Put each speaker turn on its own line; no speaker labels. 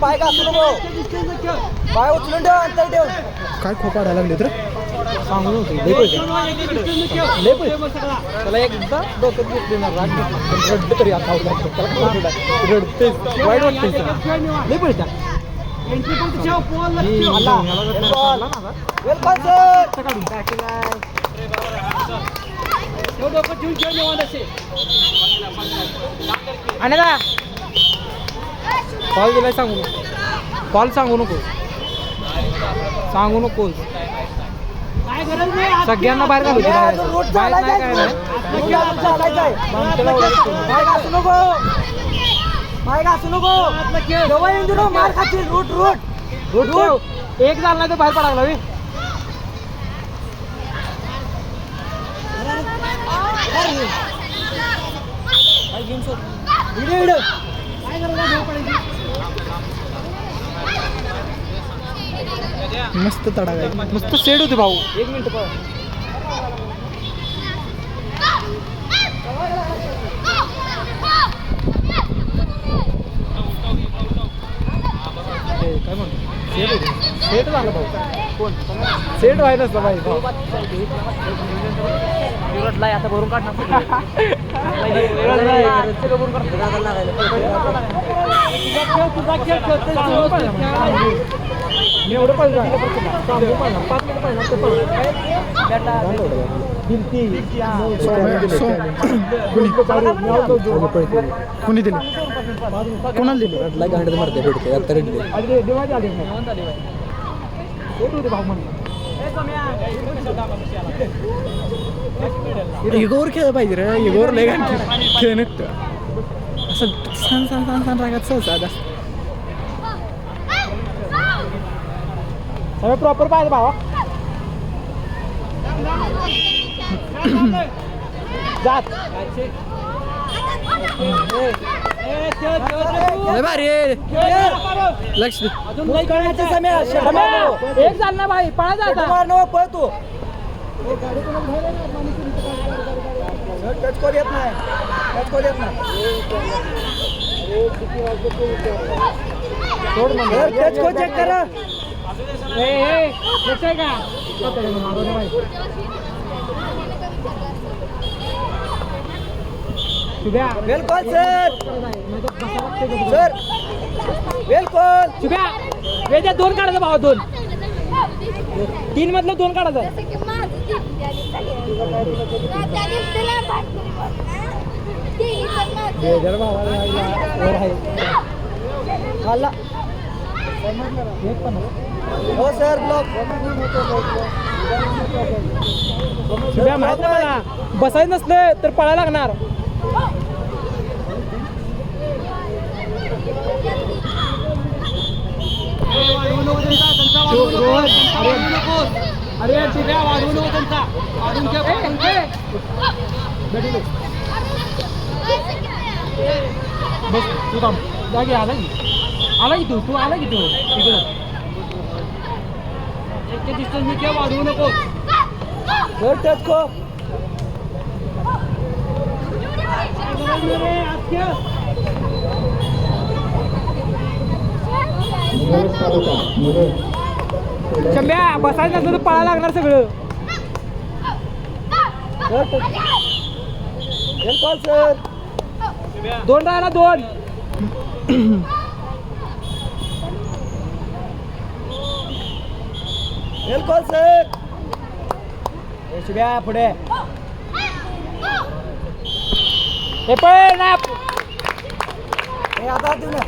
पाय घासू नको? पाय उचलून ठेव अंतर ठेव.
काय खोपा लागले तर?
सांगू नको लय पैसे. लय पैसे. त्याला एकदा डोक्यात घेतली ना राग रडलं तरी आता? रडतेच वाईट. लय पैसे sir. आणि ना कॉल दिलाय सांगू कॉल सांगू नको सांगू नको सगळ्यांना बाहेर घालू बाहेर. नाही काय नाही बांधतेला ओरडतो. रूट ठेव. एक झाला नाही तर बाहेर पडायला लागला
मस्त तडा काय
मस्त सेड होते भाऊ. एक मिनिट काय म्हणतो? सेट होते. सेट झालं भाऊ. कोण? सेट व्हायला नसतं भाई भाऊ आता भरून मी एवढं पाहिजे सांगू पाहिजे पाच मिनिट पाहिजे
कुणी दिले? कोणाला दिले?
गांडत मारते भेटते आता रेडले
इगोवर खेळ पाहिजे रे. इगोवर लय घाण खेळ खेळ नसतं असं सान सान सान सान रागात सहसा जास्त
सगळं प्रॉपर पाहिजे भावा. जात.
भारी. लक्ष
एक झालं ना भाई. पळा जाता पळ तू. टच करू येत नाही. टच करू येत नाही. सोड मग टच को चेक करा. वेलकॉल सर. सर वेलकॉल शुभ्या वेद्या दोन काढायचं भावा दोन तीन मधलं दोन काढायचं बेजार भावाला हो सर ब्लॉक माहीत नाही मला. बसायचं नसलं तर पळायला लागणार. अरे शुभ्या वाढवू नको त्यांचा. बस तू थांब. जागी आला की आला की तू? तू आला की तू? इकडं. डिस्टन्स मी काय वाढवू नको सर टच को शंभ्या बसायचं नसलं तर पळायला लागणार सगळं. दोन राहिला दोन. कॉल सर शिव्या पुढे. हे पण हे आता देऊ ना.